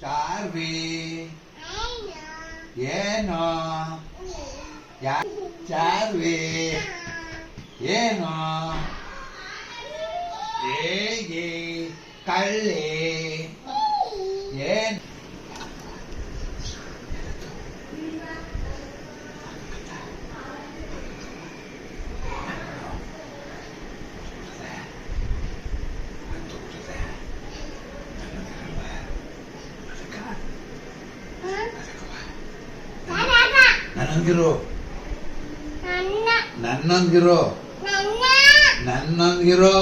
trở về dễ nò dạ trở về dễ nò dễ gì? Cái liền. ನನ್ನೊಂದಿರು. ನನ್ನೊಂದಿರೋ. ನನ್ನೊಂದಿರೋ.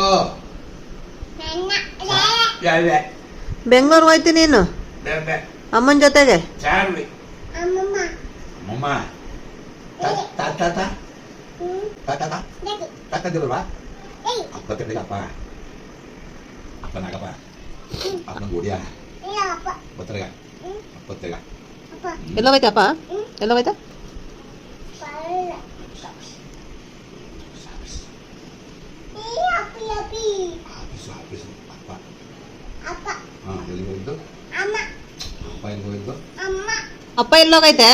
Bengaluru ಹೋಯ್ತಿ ನೀನು? ಅಮ್ಮನ ಜೊತೆಗೆ? ಚಾರ್ವಿ. ಅಮ್ಮಮ್ಮ. ತಾತ ತಾತ ತಾತದಿಲ್ವಾ ಅಪ್ಪ ತಿರ್ಲಿಗಪ್ಪ ಅಪ್ಪನಾಗಪ್ಪ ಅಪ್ಪನ ಗುಡಿಯ ಬತ್ತರಗ ಬತ್ತರಗ ಎಲ್ಲ ಹೋಯ್ತಪ್ಪ ಎಲ್ಲ ಹೋಯ್ತಾ పైన పోయిద్దాం అయితే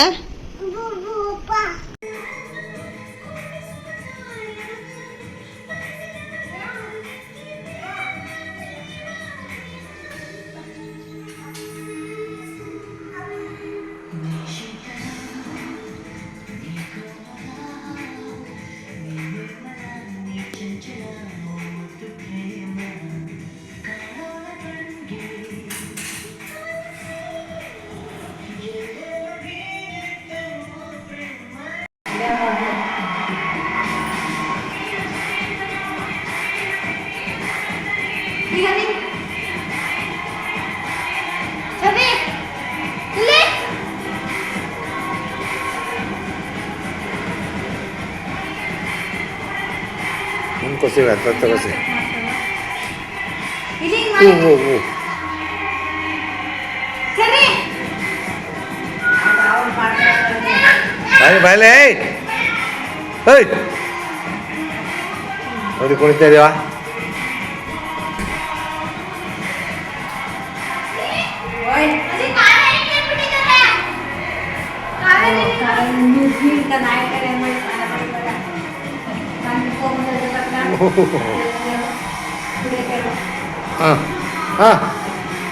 Benjamín. Xavier. Lee. Non così va, tanto così. Uh. Vai, vai lei!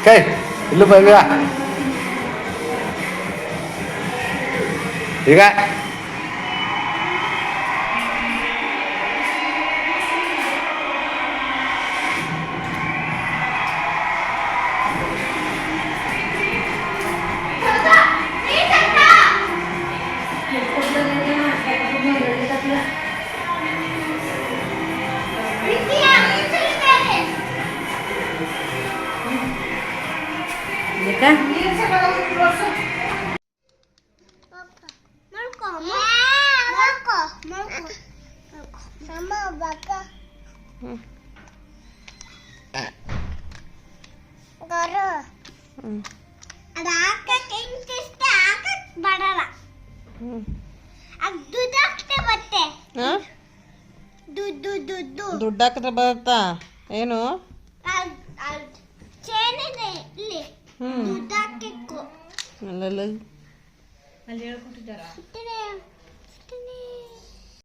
ಕೈ ಇಲ್ಲೂ ಬಂದಿವ ಈಗ ಅದು ಹಾಕಕ್ಕೆ ಇಂತಿಷ್ಟ ಹಾಕಕ್ ಬರಲ್ಲ ಅದು ದುಡ್ಡು ಹಾಕ್ತೆ ಬತ್ತೆ ದುಡ್ಡು ದುಡ್ಡು ದುಡ್ಡು ಹಾಕಿದ್ರೆ ಬರುತ್ತಾ? ಏನು? ಚೇನಿದೆ ಇಲ್ಲಿ. ಹ್ಮ್. ದುಡ್ಡು ಹಾಕಿಕ್ಕು ಅಲ್ಲಲ್ಲ. ಇಟ್ಟಿದೆ.